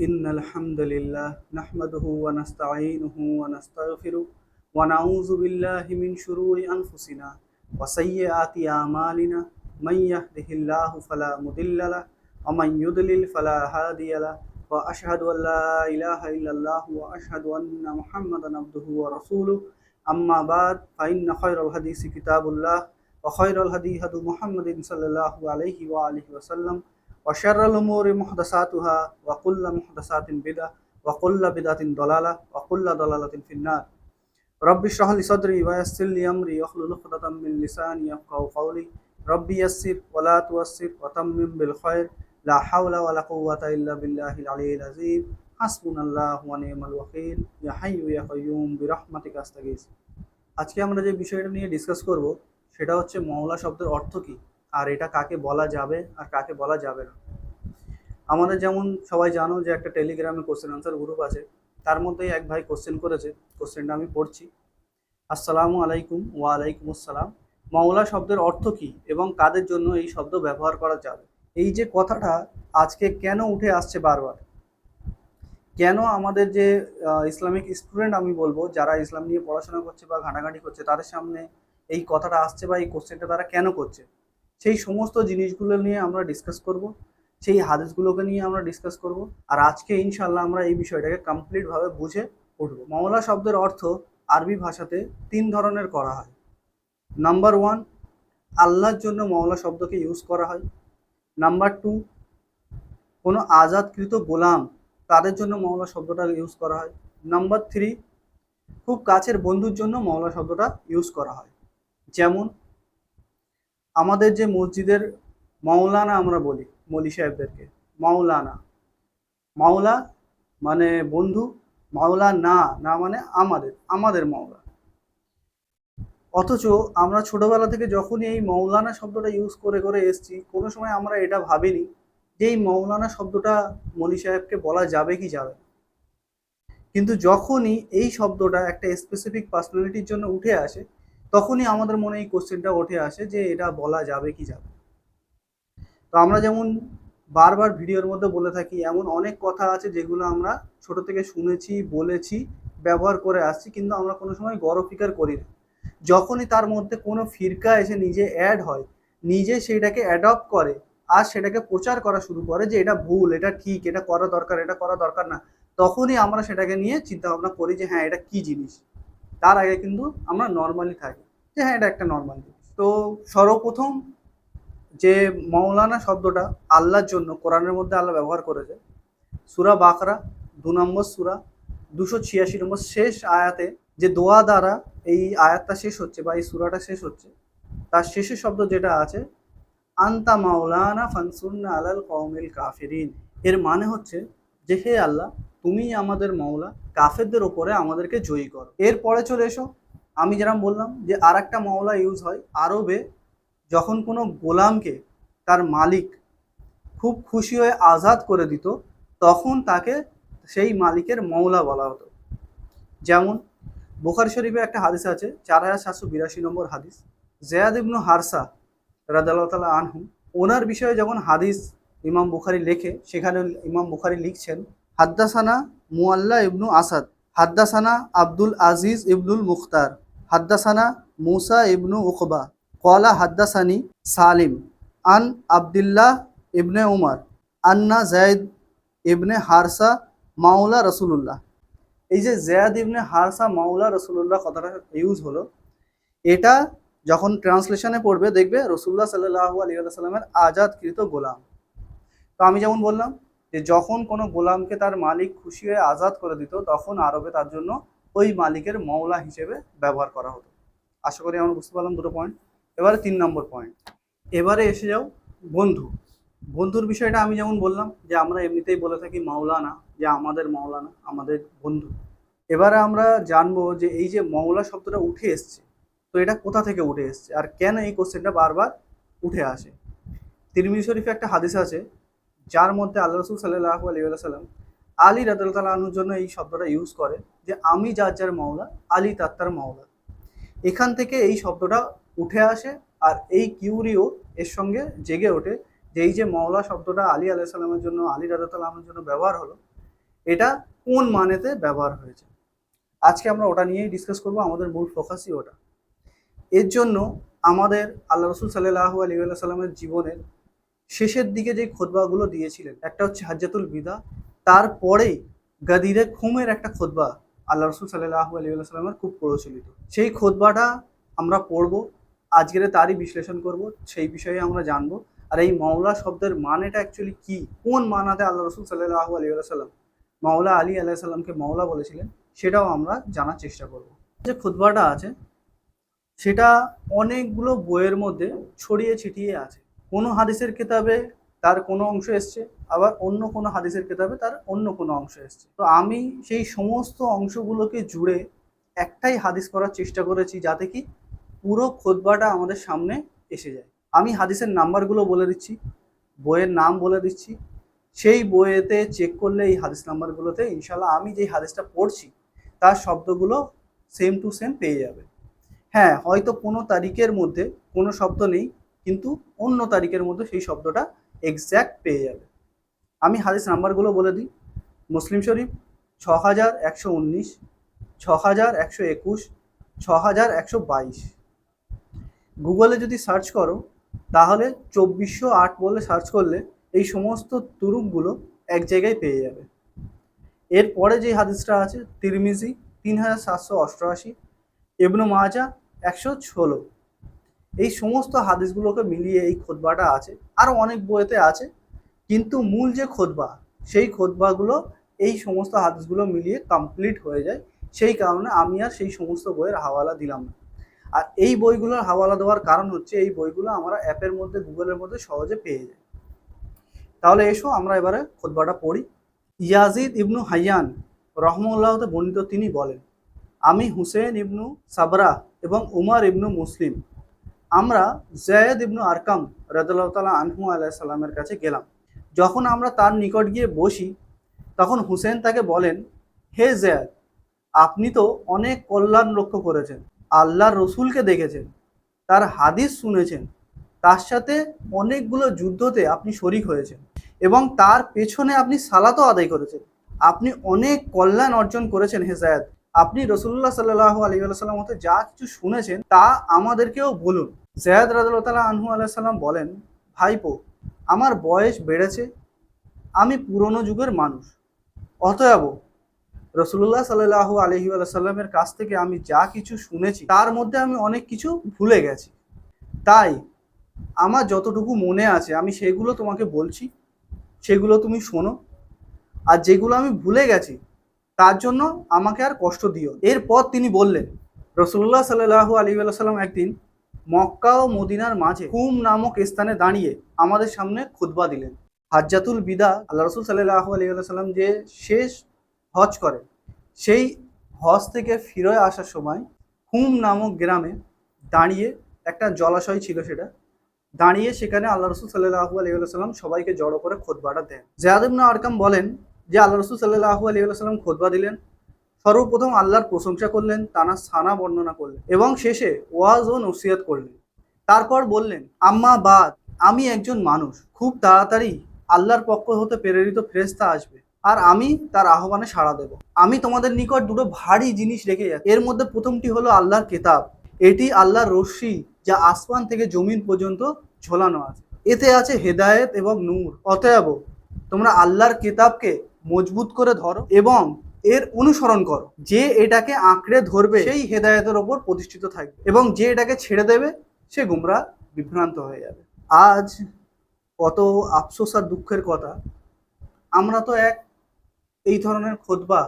إن الحمد لله نحمده ونستعينه ونستغفره ونعوذ بالله من شرور أنفسنا وسيئات أعمالنا من يهده الله فلا مضل له ومن يضلل فلا هادي له وأشهد أن لا إله إلا الله وأشهد أن محمدا عبده ورسوله أما بعد فإن خير الحديث كتاب الله وخير الهدي هدي محمد صلى الله عليه وآله وسلم অশারুল উমুরি মুহদাসাতুহা ওয়াকুল্লা মুহদাসাতিন বিদা ওয়াকুল্লা বিদাতিন দলালা ওয়াকুল্লা দলালাতিন ফিন্নার। রব্বি শাহলি সদরি ওয়াসিল আমরি ইয়াখলুল উখদাতাম মিন লিসানি ইয়াফকাহু কওলি। রব্বি ইয়াসসির ওয়ালা তুয়াসসির ওয়াতাম্মিম বিল খায়র লা হাওলা ওয়ালা কুওয়াতা ইল্লা বিল্লাহিল আলিয়িল আযীম। হাসবুনাল্লাহু ওয়া নি'মাল ওয়াকিল। ইয়া হাইয়্যু ইয়া কাইয়্যুম বিরহমাতিকা আস্তাগীস। আজকে আমরা যে বিষয়টা নিয়ে ডিসকাস করব, সেটা হচ্ছে মওলা শব্দের অর্থ কী? আর এটা কাকে বলা যাবে আর কাকে বলা যাবে না। আমাদের যেমন সবাই জানো যে একটা টেলিগ্রামে কোশ্চেন আনসার গ্রুপ আছে, তার মধ্যেই এক ভাই কোশ্চেন করেছে কোশ্চেনটা আমি পড়ছি। আসসালামু আলাইকুম, ওয়ালাইকুম আসসালাম। মওলা শব্দের অর্থ কি এবং কাদের জন্য এই শব্দ ব্যবহার করা যাবে? এই যে কথাটা আজকে কেন উঠে আসছে বারবার? কেন আমাদের যে ইসলামিক স্টুডেন্ট আমি বলব, যারা ইসলাম নিয়ে পড়াশোনা করছে বা ঘাটাঘাটি করছে, তাদের সামনে এই কথাটা আসছে বা এই কোশ্চেনটা তারা কেন করছে? সেই সমস্ত জিনিসগুলো নিয়ে আমরা ডিসকাস করব, সেই হাদিসগুলোকে নিয়ে আমরা ডিসকাস করব, আর আজকে ইনশাল্লাহ আমরা এই বিষয়টাকে কমপ্লিটভাবে বুঝে উঠবো। মওলা শব্দের অর্থ আরবি ভাষাতে তিন ধরনের করা হয়। নাম্বার ওয়ান আল্লাহর জন্য মওলা শব্দকে ইউজ করা হয়। নাম্বার টু কোনো আজাদকৃত গোলাম তাদের জন্য মওলা শব্দটা ইউজ করা হয়। নাম্বার থ্রি খুব কাছের বন্ধুর জন্য মওলা শব্দটা ইউজ করা হয়। যেমন আমাদের যে মসজিদের মাওলানা আমরা বলি, মলি সাহেবদেরকে, মাওলানা মাওলা মানে বন্ধু, মাওলা না না মানে আমাদের আমাদের মাওলা অথচ আমরা ছোটবেলা থেকে যখনই এই মৌলানা শব্দটা ইউজ করে করে এসছি, কোনো সময় আমরা এটা ভাবিনি যে এই মৌলানা শব্দটা মলি সাহেবকে বলা যাবে কি যাবে। কিন্তু যখনই এই শব্দটা একটা স্পেসিফিক পার্সোনালিটির জন্য উঠে আসে তখনই আমাদের মনে এই কোশ্চেনটা উঠে আসে যে এটা বলা যাবে কি যাবে তো আমরা যেমন বারবার ভিডিওর মধ্যে বলে থাকি, এমন অনেক কথা আছে যেগুলো আমরা ছোট থেকে শুনেছি, বলেছি, ব্যবহার করে আসছি, কিন্তু আমরা কোনো সময় গর্ব ফিকার করি না। যখনই তার মধ্যে কোনো ফিরকা এসে নিজে অ্যাড হয়, নিজে সেটাকে অ্যাডপ্ট করে আর সেটাকে প্রচার করা শুরু করে যে এটা ভুল, এটা ঠিক, এটা করা দরকার, এটা করা দরকার না, তখনই আমরা সেটাকে নিয়ে চিন্তা ভাবনা করি যে হ্যাঁ এটা কি জিনিস? তার আগে কিন্তু আমরা নর্মালি থাকি। যে হ্যাঁ এটা একটা নর্মাল তো সর্বপ্রথম যে মৌলানা শব্দটা আল্লাহর জন্য কোরআনের মধ্যে আল্লাহ ব্যবহার করেছে, সুরা বাকরা, দু নম্বর সুরা, দুশো ছিয়াশি নম্বর শেষ আয়াতে যে দোয়া দ্বারা এই আয়াতটা শেষ হচ্ছে বা এই সুরাটা শেষ হচ্ছে, তার শেষের শব্দ যেটা আছে, আন্তা মাওলানা ফানসুন্না আলাল কওমিল কাফিরিন। এর মানে হচ্ছে যে হে আল্লাহ তুমি আমাদের মাওলা কাফেরদের ওপরে আমাদেরকে জয়ী করো। এরপরে চলে এসো। আমি যেরকম বললাম যে আর একটা মাওলা ইউজ হয় আরবে, যখন কোনো গোলামকে তার মালিক খুব খুশি হয়ে আজাদ করে দিত, তখন তাকে সেই মালিকের মৌলা বলা হতো। যেমন বোখারি শরীফে একটা হাদিস আছে, চার হাজার সাতশো বিরাশি নম্বর হাদিস। জেয়াদ ইবনু হারসা রাদাল্লাহ আনহু, ওনার বিষয়ে যখন হাদিস ইমাম বুখারি লেখে, সেখানে ইমাম বুখারি লিখছেন হাদ্দাসানা মুয়াল্লা ইবনু আসাদ, হাদ্দাসানা আব্দুল আজিজ ইবনুল মুখতার, হাদ্দাসানা মুসা ইবনু উকবা কলা হাদ্দাসানি সালিম, আন আবদুল্লাহ ইবনে উমার, আন্না জায়দ ইবনে হারসা মাওলা রসুলুল্লাহ। এই যে জয়াদ ইবনে হারসা মাওলা রসুলুল্লাহ কথাটা ইউজ হলো, এটা যখন ট্রান্সলেশনে পড়বে দেখবে রসুল্লাহ সাল্লাহ আলী সাল্লামের আজাদকৃত গোলাম। তো আমি যেমন বললাম যে যখন কোনো গোলামকে তার মালিক খুশি হয়ে আজাদ করে দিত, তখন আরবে তার জন্য ওই মালিকের মওলা হিসেবে ব্যবহার করা হতো। আশা করি আমরা বুঝতে পারলাম দুটো পয়েন্ট এবারে তিন নম্বর পয়েন্ট এবারে এসে যাও বন্ধু। বন্ধুর বিষয়টা আমি যেমন বললাম যে আমরা এমনিতেই বলে থাকি মাওলানা, যে আমাদের মাওলানা, আমাদের বন্ধু। এবারে আমরা জানব যে এই যে মৌলা শব্দটা উঠে এসছে, তো এটা কোথা থেকে উঠে এসছে? আর কেন এই কোশ্চেনটা বারবার উঠে আসে? তিরমিজি শরীফে একটা হাদিস আছে যার মধ্যে আল্লাহ রসুল সাল্লাহ আলী সাল্লাম আলী রাদুল্লাহ জন্য এই শব্দটা ইউজ করে যে আমি যার যার মাওলা, আলী তার তার মাওলা। এখান থেকে এই শব্দটা উঠে আসে আর এই কিউরিও এর সঙ্গে জেগে ওঠে যে এই যে মওলা শব্দটা আলী আলাইসাল্লামের জন্য, আলী রাদাতাল্লামের জন্য ব্যবহার হলো, এটা কোন মানেতে ব্যবহার হয়েছে? আজকে আমরা ওটা নিয়েই ডিসকাস করব, আমাদের মূল ফোকাসই ওটা। এর জন্য আমাদের আল্লাহ রসুল সাল্লাহ আলী সাল্লামের জীবনের শেষের দিকে যে খোদবাগুলো দিয়েছিলেন, একটা হচ্ছে হাজ্জাতুল বিদা, তারপরেই গাদিরে খুমের একটা খোদবা আল্লাহ রসুল সাল্লাহ আলী সাল্লামের খুব প্রচলিত। সেই খোদবাটা আমরা পড়ব, আজকের তারই বিশ্লেষণ করব, সেই বিষয়ে আমরা জানব। আর এই মাওলা শব্দের মানেটা অ্যাকচুয়ালি কি? কোন মানাতে আল্লাহ রসুল সাল্লাহ আলী সাল্লাম মাওলা আলী আলাহ সাল্লামকে মাওলা বলেছিলেন, সেটাও আমরা জানার চেষ্টা করব। যে খুতবাটা আছে, সেটা অনেকগুলো বইয়ের মধ্যে ছড়িয়ে ছিটিয়ে আছে। কোনো হাদিসের কিতাবে তার কোনো অংশ এসছে, আবার অন্য কোনো হাদিসের কিতাবে তার অন্য কোনো অংশ এসছে। তো আমি সেই সমস্ত অংশগুলোকে জুড়ে একটাই হাদিস করার চেষ্টা করেছি যাতে কি পুরো খোদবাটা আমাদের সামনে এসে যায়। আমি হাদিসের নাম্বারগুলো বলে দিচ্ছি, বইয়ের নাম বলে দিচ্ছি। সেই বইয়েতে চেক করলে এই হাদিস নাম্বারগুলোতে ইনশাল্লাহ আমি যেই হাদিসটা পড়ছি, তার শব্দগুলো সেম টু সেম পেয়ে যাবে। হ্যাঁ হয়তো কোনো তারিখের মধ্যে কোনো শব্দ নেই কিন্তু অন্য তারিখের মধ্যে সেই শব্দটা এক্স্যাক্ট পেয়ে যাবে। আমি হাদিস নাম্বারগুলো বলে দিই। মুসলিম শরীফ ছ হাজার একশো উনিশ ছ হাজার একশো একুশ ছ হাজার একশো বাইশ। গুগলে যদি সার্চ করো, তাহলে চব্বিশশো আট বলে সার্চ করলে এই সমস্ত তুরুকগুলো এক জায়গায় পেয়ে যাবে। এরপরে যে হাদিসটা আছে, তিরমিজি তিন হাজার সাতশো অষ্টআশি এবনু মাজা একশো ষোলো। এই সমস্ত হাদিসগুলোকে মিলিয়ে এই খোদবাটা আছে। আরও অনেক বইতে আছে। কিন্তু মূল যে খোদবা, সেই খোদবাগুলো এই সমস্ত হাদিসগুলো মিলিয়ে কমপ্লিট হয়ে যায়। সেই কারণে আমি আর সেই সমস্ত বইয়ের হাওয়ালা দিলাম না। আর এই বইগুলোর হাওয়ালা দেওয়ার কারণ হচ্ছে, এই বইগুলো আমরা অ্যাপের মধ্যে, গুগলের মধ্যে সহজে পেয়ে যাই। তাহলে এসো আমরা এবারে খোদবাটা পড়ি। ইয়াজিদ ইবনু হাইয়ান রহমুল্লাহতে বর্ণিত তিনি বলেন, আমি হুসেন ইবনু সাবরা এবং উমার ইবনু মুসলিম আমরা জয়েদ ইবনু আরকাম রাদুল্লাহ তালা আনহু আলাহ সাল্লামের কাছে গেলাম। যখন আমরা তার নিকট গিয়ে বসি, তখন হুসেন তাকে বলেন, হে জয়াদ, আপনি তো অনেক কল্যাণ লক্ষ্য করেছেন, আল্লাহর রসুলকে দেখেছেন, তার হাদিস শুনেছেন, তার সাথে অনেকগুলো যুদ্ধতে আপনি শরিক হয়েছেন এবং তার পেছনে আপনি সালাতও আদায় করেছেন। আপনি অনেক কল্যাণ অর্জন করেছেন, হে হেজায়াত আপনি রসুল্লাহ সাল্লাহ আলী আল্লাহ হতে যা কিছু শুনেছেন, তা আমাদেরকেও বলুন। জায়দ রাজুল্লাহ আনহু আল্লাহ সাল্লাম বলেন, ভাইপো, আমার বয়স বেড়েছে, আমি পুরনো যুগের মানুষ। অতএব, রসুল্লাহ সাল্লাহ আলহি সাল্লামের কাছ থেকে আমি যা কিছু শুনেছি, তার মধ্যে আমি অনেক কিছু ভুলে গেছি। তাই, আমার যতটুকু মনে আছে, আমি সেগুলো তোমাকে বলছি, সেগুলো তুমি শোনো। আর যেগুলো আমি ভুলে গেছি তার জন্য আমাকে আর কষ্ট দিও। এরপর তিনি বললেন রসুল্লাহ সাল্লাহু আলী সাল্লাম একদিন মক্কা ও মদিনার মাঝে হুম নামক স্থানে দাঁড়িয়ে আমাদের সামনে খুতবা দিলেন। হাজ্জাতুল বিদা, আল্লাহ রসুল সাল্লাহ আলী সাল্লাম যে শেষ হজ করে, সেই হজ থেকে ফিরে আসার সময় হুম নামক গ্রামে দাঁড়িয়ে একটা জলাশয় ছিল সেটা, দাঁড়িয়ে সেখানে আল্লাহ রসুল সাল্লাহু আলী সাল্লাম সবাইকে জড়ো করে খোদবাটা দেন। জাহাদিবনা আরকাম বলেন যে আল্লাহ রসুল সাল্লাহু আলী সাল্লাম খোদবা দিলেন, সর্বপ্রথম আল্লাহর প্রশংসা করলেন তানার সানা বর্ণনা করলেন এবং শেষে ওয়াজ ও নসিহত করলেন। তারপর বললেন, আম্মা বাদ, আমি একজন মানুষ, খুব তাড়াতাড়ি আল্লাহর পক্ষ হতে প্রেরিত ফেরেস্তা আসবে আর আমি তার আহ্বানে সাড়া দেব। আমি তোমাদের নিকট দুটো ভারী জিনিস রেখে যাচ্ছি। এর মধ্যে প্রথমটি হলো আল্লাহর কেতাব। এটি আল্লাহর রশ্মি যা আসমান থেকে জমিন পর্যন্ত ঝোলানো আছে। এতে আছে হেদায়েত এবং নূর। অতএব তোমরা আল্লাহর কেতাবকে মজবুত করে ধরো এবং এর অনুসরণ করো। যে এটাকে আঁকড়ে ধরবে, সেই হেদায়েতের ওপর প্রতিষ্ঠিত থাকবে এবং যে এটাকে ছেড়ে দেবে, সে গুমরা বিভ্রান্ত হয়ে যাবে। আজ কত আফসোস আর দুঃখের কথা। আমরা তো এক এই ধরনের খোদবা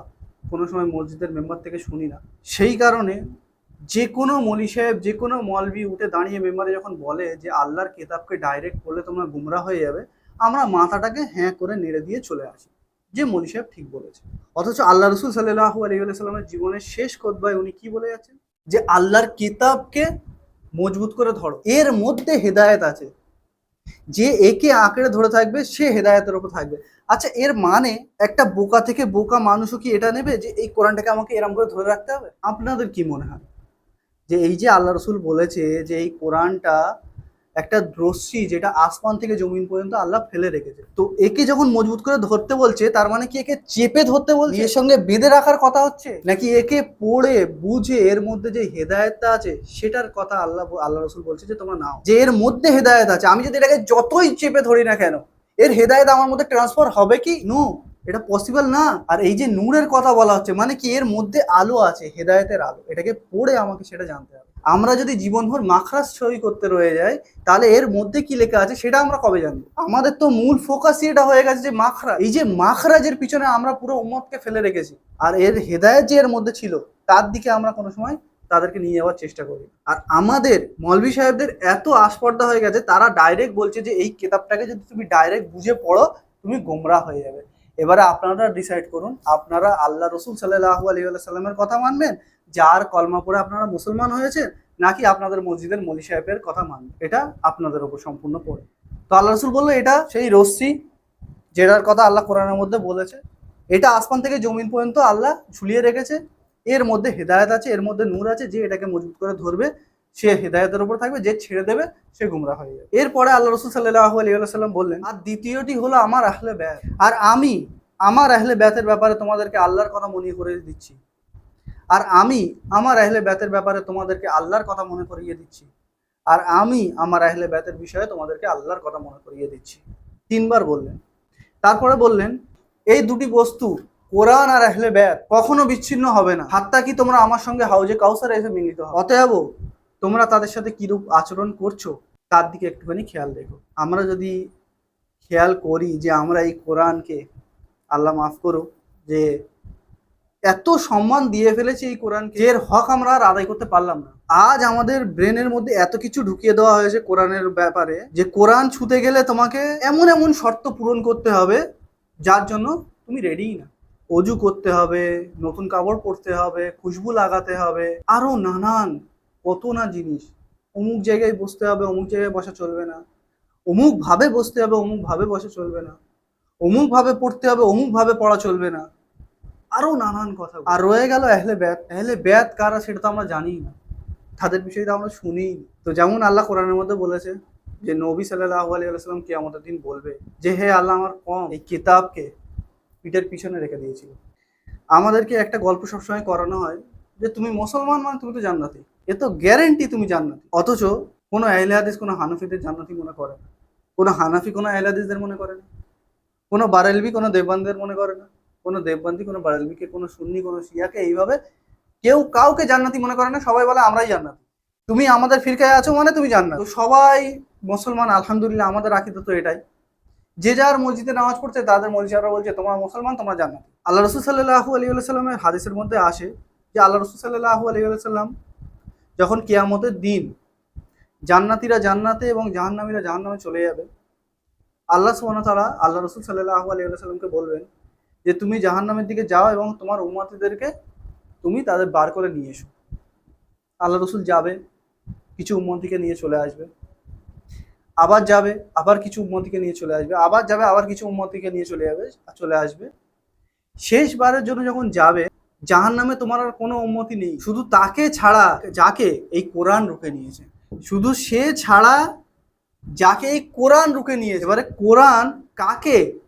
কোনো সময় মসজিদের মেম্বার থেকে শুনি না। সেই কারণে যে কোনো মলি সাহেব, যে কোনো মলবি উঠে দাঁড়িয়ে মেম্বারে যখন বলে যে আল্লাহর কেতাবকে ডাইরেক্ট করলে তোমরা গুমরা হয়ে যাবে, আমরা মাথাটাকে হ্যাঁ করে নেড়ে দিয়ে চলে আসি। যে মলি সাহেব ঠিক বলেছে অথচ আল্লাহ রসুল সাল্লাহ আলিয়াল্লামের জীবনের শেষ খোদবায় উনি কি বলে যাচ্ছেন যে আল্লাহর কিতাবকে মজবুত করে ধরো। এর মধ্যে হেদায়েত আছে। যে একে আঁকড়ে ধরে থাকবে, সে হেদায়েতের ওপর থাকবে। আচ্ছা এর মানে একটা বোকা থেকে বোকা মানুষও কি এটা নেবে? যে এই কোরআনটাকে আমাকে এরম করে ধরে রাখতে হবে? আপনাদের কি মনে হয়? যে এই যে আল্লাহ রসুল বলেছে যে এই কোরআনটা একটা রশ্মি যেটা আসমান থেকে জমিন পর্যন্ত আল্লাহ ফেলে রেখেছে। তো একে যখন মজবুত করে ধরতে বলছে তার মানে কি একে চেপে ধরতে বলছে? এর সঙ্গে বেঁধে রাখার কথা হচ্ছে? নাকি একে পড়ে বুঝে এর মধ্যে যে হেদায়েতটা আছে সেটার কথা আল্লাহ আল্লাহ রসুল বলছে যে তোমরা নাও। যে এর মধ্যে হেদায়েত আছে আমি যদি এটাকে যতই চেপে ধরি না কেন এর হেদায়েত আমার মধ্যে ট্রান্সফার হবে কি? নো এটা পসিবল না। আর এই যে নূরের কথা বলা হচ্ছে মানে কি এর মধ্যে আলো আছে হেদায়েতের আলো। এটাকে পড়ে আমাকে সেটা জানতে হবে। আমরা যদি জীবনভর মাখরাস সই করতে রয়ে যাই, তাহলে এর মধ্যে কি লেখা আছে সেটা আমরা কবে জানব? আমাদের তো মূল ফোকাসই এটা হয়ে গেছে যে মাখরা এই যে মাখরাজের পিছনে আমরা পুরো উম্মতকে ফেলে রেখেছি, আর এর হেদায়েত যে এর মধ্যে ছিল, তার দিকে আমরা কোনো সময় তাদেরকে নিয়ে যাওয়ার চেষ্টা করি আর আমাদের মলবি সাহেবদের এত আস্পর্ধা হয়ে গেছে, তারা ডাইরেক্ট বলছে যে এই কেতাবটাকে যদি তুমি ডাইরেক্ট বুঝে পড়ো, তুমি গোমরা হয়ে যাবে। এবারে আপনারা ডিসাইড করুন, আপনারা আল্লাহ রসুল সাল্লাহু আলী সাল্লামের কথা মানবেন যার কলমা পড়ে আপনারা মুসলমান হয়েছে নাকি আপনাদের মসজিদের মলি সাহেবের কথা মানবেন এটা আপনাদের উপর সম্পূর্ণ পড়ে। তো আল্লাহ রসুল বলল এটা সেই রশ্মি যেটার কথা আল্লাহ কোরআনের মধ্যে বলেছে। এটা আসমান থেকে জমিন পর্যন্ত আল্লাহ ঝুলিয়ে রেখেছে। এর মধ্যে হেদায়ত আছে, এর মধ্যে নূর আছে। যে এটাকে মজবুত করে ধরবে, সে হেদায়তের উপর থাকবে, যে ছেড়ে দেবে, সে গুমরা হয়ে যাবে। এরপরে আল্লাহ রসুল সাল্লাহ আলী সাল্লাম বললেন, আর দ্বিতীয়টি হলো আমার আহলে ব্যাত। আর আমি আমার আহলে ব্যাতের ব্যাপারে তোমাদেরকে আল্লাহর কথা মনে করে দিচ্ছি। আর আমি আমার আহলে ব্যাতের ব্যাপারে তোমাদেরকে আল্লাহর কথা মনে করিয়ে দিচ্ছি। আর আমি আমার আহলে ব্যাতের বিষয়ে তোমাদেরকে আল্লাহর কথা মনে করিয়ে দিচ্ছি। তিনবার বললেন। তারপরে বললেন, এই দুটি বস্তু, কোরআন আর আহলে ব্যাত কখনো বিচ্ছিন্ন হবে না। হাত্তা কি তোমরা আমার সঙ্গে হাউজে কাউসারে এসে মিলিত হবে অতএব তোমরা তাদের সাথে কিরূপ আচরণ করছ? তার দিকে একটুখানি খেয়াল রেখো। আমরা যদি খেয়াল করি যে আমরা এই কোরআনকে, আল্লাহ মাফ করো যে এত সম্মান দিয়ে ফেলেছে এই কোরআনকে এর হক আমরা আর আদায় করতে পারলাম না। আজ আমাদের ব্রেনের মধ্যে এত কিছু ঢুকিয়ে দেওয়া হয়েছে কোরআনের ব্যাপারে যে কোরআন ছুতে গেলে তোমাকে এমন এমন শর্ত পূরণ করতে হবে, যার জন্য তুমি রেডিই না। অজু করতে হবে, নতুন কাপড় পরতে হবে, খুশবু লাগাতে হবে, আরও নানান কত না জিনিস। অমুক জায়গায় বসতে হবে, অমুক জায়গায় বসা চলবে না। অমুক ভাবে বসতে হবে, অমুক ভাবে বসা চলবে না। অমুক ভাবে পড়তে হবে, অমুক ভাবে পড়া চলবে না। আরও নানান কথা আর রয়ে গেল এহলে ব্যাত। এহলে ব্যাত কারা সেটা তো আমরা জানি না। তাদের বিষয়ে তো আমরা শুনি তো যেমন আল্লাহ কোরআনের মধ্যে বলেছে যে, নবী সাল্লাহ আলী কে আমাদের দিন বলবে যে, হে আল্লাহ আমার কম এই কিতাবকে পিঠের পিছনে রেখে দিয়েছিল। আমাদেরকে একটা গল্প সবসময় করানো হয় যে, তুমি মুসলমান মানে তুমি তো জান্নাতি। এ তো গ্যারেন্টি তুমি জান্নাতি। অথচ কোনো আহলে হাদিস, কোনো হানফিদের জান্নাতি মনে করে না। কোনো হানাফি, কোনো আহলে হাদিসদের মনে করে না। কোনো বারেলবি কোনো দেববানদের মনে করে না। কোনো দেববান্দি, কোনো বারেলবিকে কোনো সুন্নি, কোনো শিয়াকে এইভাবে কেউ কাউকে জান্নাতি মনে করে না, সবাই বলে আমরাই জান্নাতি। তুমি আমাদের ফিরকায় আছো মানে তুমি জান্নাত। তো সবাই মুসলমান, আলহামদুলিল্লাহ, আমাদের আকিদা তো এটাই। যে যার মসজিদে নামাজ পড়ছে, তাদের মসজিদরা বলছে, তোমরা মুসলমান, তোমরা জান্নাতি। আল্লাহ রসুল সাল্লাহু আলী সাল্লামের হাদিসের মধ্যে আসে যে, আল্লাহ রসুল সাল্লাহু আলী সাল্লাম যখন কেয়ামতের দিন জান্নাতিরা জান্নাতে এবং জাহান্নামীরা জাহান্নামে চলে যাবে, আল্লাহ ওয়া তাআলা, আল্লাহ রসুল সাল্লাহু আলী সাল্লামকে বলবেন যে তুমি জাহান্নামের দিকে যাও এবং তোমার উম্মাতিদেরকে তুমি তাদের বার করে নিয়ে এসো। আল্লাহ রসুল যাবে, কিছু উম্মতিকে নিয়ে চলে আসবে। আবার যাবে, আবার কিছু উম্মতিকে নিয়ে চলে আসবে। আবার যাবে, আবার কিছু উম্মতিকে নিয়ে চলে যাবে, চলে আসবে। শেষবারের জন্য যখন যাবে জাহান নামে তোমার আর কোনো উন্মতি নেই। শুধু তাকে ছাড়া, যাকে এই কোরআন রুখে নিয়েছে। শুধু সে ছাড়া যাকে এই কোরআন রুখে নিয়েছে। এবারে কোরআন কাকে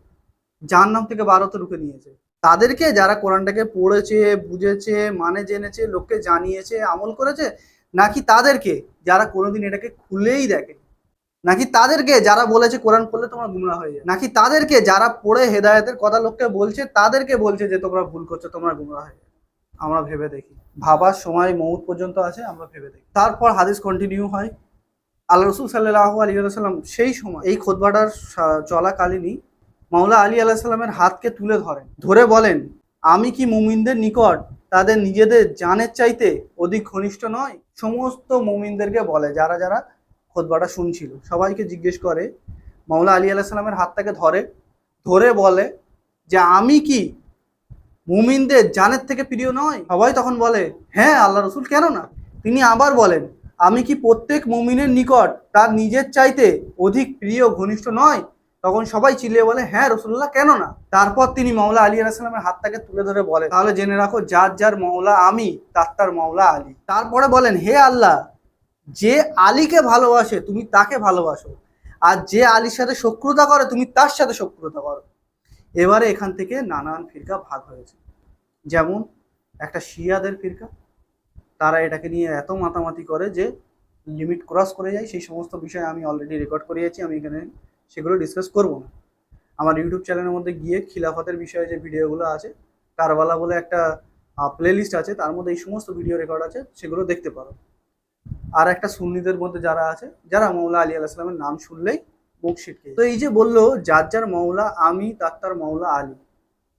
যার নাম থেকে বারোতে রুখে নিয়েছে। তাদেরকে যারা কোরআনটাকে পড়েছে, বুঝেছে মানে জেনেছে, লোককে জানিয়েছে, আমল করেছে, নাকি তাদেরকে যারা কোনোদিন এটাকে খুলেই দেখে নাকি তাদেরকে যারা বলেছে কোরআন পড়লে তোমরা গুমরা হয়ে যায় নাকি তাদেরকে যারা পড়ে হেদায়েতের কথা লোককে বলছে, তাদেরকে বলছে যে তোমরা ভুল করছ, তোমরা গুমরা হয়ে যাবে? আমরা ভেবে দেখি। ভাবার সময় মৌত পর্যন্ত আছে, আমরা ভেবে দেখি। তারপর হাদিস কন্টিনিউ হয়। আল্লাহ রসুল সাল্লাহ আলী সাল্লাম সেই সময়, এই খোদবাটার চলাকালীনই মাওলা আলী আল্লাহ সাল্লামের হাতকে তুলে ধরেন। ধরে বলেন, আমি কি মুমিনদের নিকট তাদের নিজেদের জানের চাইতে অধিক ঘনিষ্ঠ নয় সমস্ত মুমিনদেরকে বলে, যারা যারা খোদবাটা শুনছিল। সবাইকে জিজ্ঞেস করে, মাওলা আলী আল্লাহ সাল্লামের হাতটাকে ধরে। ধরে বলে যে, আমি কি মুমিনদের জানের থেকে প্রিয় নয় সবাই তখন বলে হ্যাঁ আল্লাহ রসুল, কেন না? তিনি আবার বলেন, আমি কি প্রত্যেক মুমিনের নিকট তার নিজের চাইতে অধিক প্রিয় ঘনিষ্ঠ নয় তখন সবাই চিল্লিয়ে বলে হ্যাঁ রসুল্লাহ, কেন না? তারপর তিনি মাওলা আলী আলাহিসাল্লামের হাতটাকে তুলে ধরে বলে, তাহলে জেনে রাখো, যার যার মাওলা আমি, তার তার মাওলা আলী। তারপরে বলেন, হে আল্লাহ, যে আলীকে ভালোবাসে, তুমি তাকে ভালোবাসো। আর যে আলীর সাথে শত্রুতা করে, তুমি তার সাথে শত্রুতা করো। এবারে এখান থেকে নানান ফিরকা ভাগ হয়েছে। যেমন একটা শিয়াদের ফিরকা, তারা এটাকে নিয়ে এত মাতামাতি করে যে লিমিট ক্রস করে যায়। সেই সমস্ত বিষয় আমি অলরেডি রেকর্ড করিয়েছি, আমি এখানে সেগুলো ডিসকাস করব না। আমার ইউটিউব চ্যানেলের মধ্যে গিয়ে খিলাফতের বিষয়ে যে ভিডিওগুলো আছে, কারবালা বলে একটা প্লেলিস্ট আছে, তার মধ্যে এই সমস্ত ভিডিও রেকর্ড আছে, সেগুলো দেখতে পারো। আর একটা সুন্নিদের মধ্যে যারা আছে, যারা মৌলা আলী আলাহিসামের নাম শুনলেই মুখ ছিটকে তো এই যে বলল, যার যার মৌলা আমি, তার তার মৌলা আলী।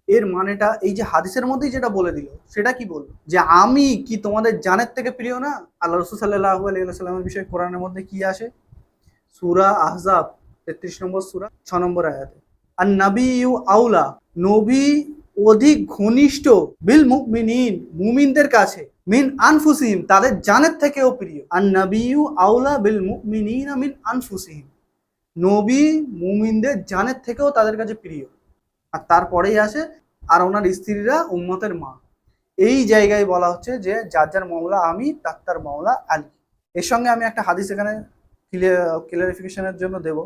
এর মানেটা, এই যে হাদিসের মধ্যেই যেটা বলে দিল, সেটা কি বলল? যে আমি কি তোমাদের জানের থেকে প্রিয় না? আল্লাহ রসুল সাল্লাহ আলাইসাল্লামের বিষয়ে কোরআনের মধ্যে কি আসে? সুরা আহজাব। তেত্রিশ নম্বর সুরা, ছ নম্বর আয়াতে। আর নবী ইউ আউলা নবী অধিক ঘনিষ্ঠ বিল মুমিনিন, মুমিনদের কাছে, মিন আনফুসিহিম, তাদের জানের থেকেও প্রিয়। আর নবী ইউ আউলা বিল মুমিনিন মিন আনফুসিহিম, নবী মুমিনদের জানের থেকেও তাদের কাছে প্রিয়। আর তারপরেই আসে আর ওনার স্ত্রীরা উম্মতের মা। এই জায়গায় বলা হচ্ছে যে, যার যার মামলা আমি, তার তার মামলা আলী। এর সঙ্গে আমি একটা হাদিস এখানে ক্লিয়ার ক্লিয়ারিফিকেশনের জন্য দেব।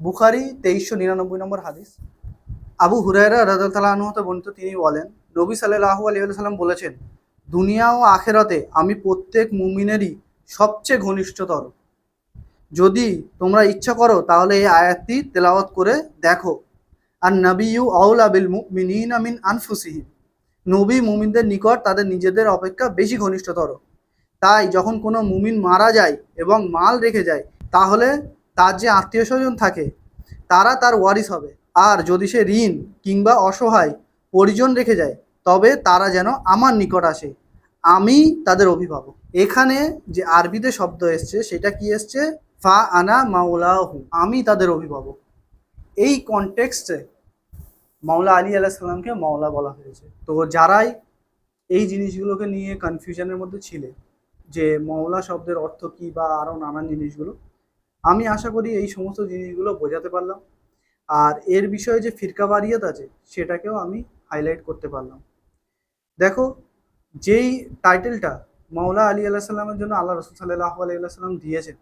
বুখারি তেইশশো নিরানব্বই নম্বর হাদিস। আবু হুরায়রা রাজাতালা আনহতে বর্ণিত তিনি বলেন, নবী সাল্লাহু আলী সাল্লাম বলেছেন, দুনিয়া ও আখেরাতে আমি প্রত্যেক মুমিনেরই সবচেয়ে ঘনিষ্ঠতর। যদি তোমরা ইচ্ছা করো তাহলে এই আয়াতটি তেলাওয়াত করে দেখো। আর নবীউ আউলা বিল মুমিনিনা মিন আনফুসিহিম। নবী মুমিনদের নিকট তাদের নিজেদের অপেক্ষা বেশি ঘনিষ্ঠতর। তাই যখন কোনো মুমিন মারা যায় এবং মাল রেখে যায়, তাহলে তার যে আত্মীয় স্বজন থাকে, তারা তার ওয়ারিস হবে। আর যদি সে ঋণ কিংবা অসহায় পরিজন রেখে যায়, তবে তারা যেন আমার নিকট আসে। আমি তাদের অভিভাবক। এখানে যে আরবিতে শব্দ এসছে, সেটা কি এসছে? ফা আনা মাওলাহু। আমি তাদের অভিভাবক। এই কনটেক্সটে মাওলা আলী আলাহ সাল্লামকে মাওলা বলা হয়েছে। তো যারাই এই জিনিসগুলোকে নিয়ে কনফিউশনের মধ্যে ছিলে, যে মাওলা শব্দের অর্থ কী বা আরও নানান জিনিসগুলো আমি আশা করি এই সমস্ত জিনিসগুলো বোঝাতে পারলাম। আর এর বিষয়ে যে ফিরকা বারিয়াত আছে, সেটাকেও আমি হাইলাইট করতে পারলাম। দেখো, যেই টাইটেলটা মাওলা আলী আল্লাহ সাল্লামের জন্য আল্লাহ রসুল সাল্লাহ আল্লাহ সাল্লাম দিয়েছেন,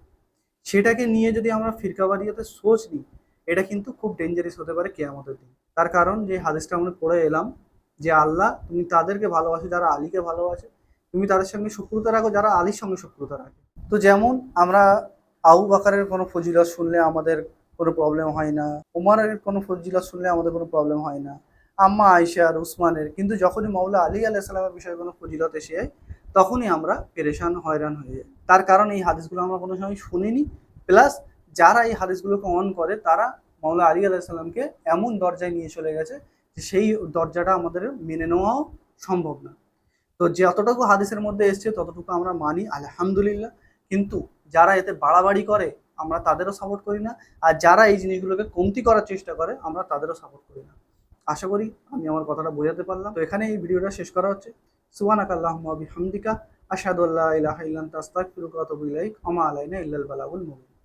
সেটাকে নিয়ে যদি আমরা ফিরকা বারিয়াতে সোচ নিই, এটা কিন্তু খুব ডেঞ্জারাস হতে পারে কেয়ামতের দিন। তার কারণ যে হাদিসটা আমরা পড়ে এলাম যে আল্লাহ, তুমি তাদেরকে ভালোবাসো যারা আলীকে ভালোবাসে, তুমি তাদের সঙ্গে শত্রুতা রাখো যারা আলীর সঙ্গে শত্রুতা রাখে। তো যেমন আমরা আবু বাকারের কোনো ফজিলত শুনলে আমাদের কোনো প্রবলেম হয় না। উমারের কোনো ফজিলত শুনলে আমাদের কোনো প্রবলেম হয় না। আম্মা আয়সার উসমানের, কিন্তু যখনই মাওলা আলী আলাহ সাল্লামের বিষয়ে কোনো ফজিলত এসে, তখনই আমরা পেরেশান, হয়রান হয়ে যাই। তার কারণ এই হাদিসগুলো আমরা কোনো সময় শুনিনি। প্লাস যারা এই হাদিসগুলোকে অন করে, তারা মাওলা আলী আলাইসাল্লামকে এমন দরজায় নিয়ে চলে গেছে যে সেই দরজাটা আমাদের মেনে নেওয়াও সম্ভব না। তো যতটুকু হাদিসের মধ্যে এসছে, ততটুকু আমরা মানি, আলহামদুলিল্লাহ। কিন্তু যারা এতে বাড়াবাড়ি করে, আমরা তাদেরও সাপোর্ট করি না। আর যারা এই জিনিসগুলোকে কমতি করার চেষ্টা করে, আমরা তাদেরও সাপোর্ট করি না। আশা করি আমি আমার কথাটা বোঝাতে পারলাম। তো এখানে এই ভিডিওটা শেষ করা হচ্ছে। সুহান আল্লাহুম্মা হামদিকা আল্লা ইলাহা ওয়া আতুবু ইলাইক। ওয়া আলাইনা ইল্লাল বালাগুল মুবিন।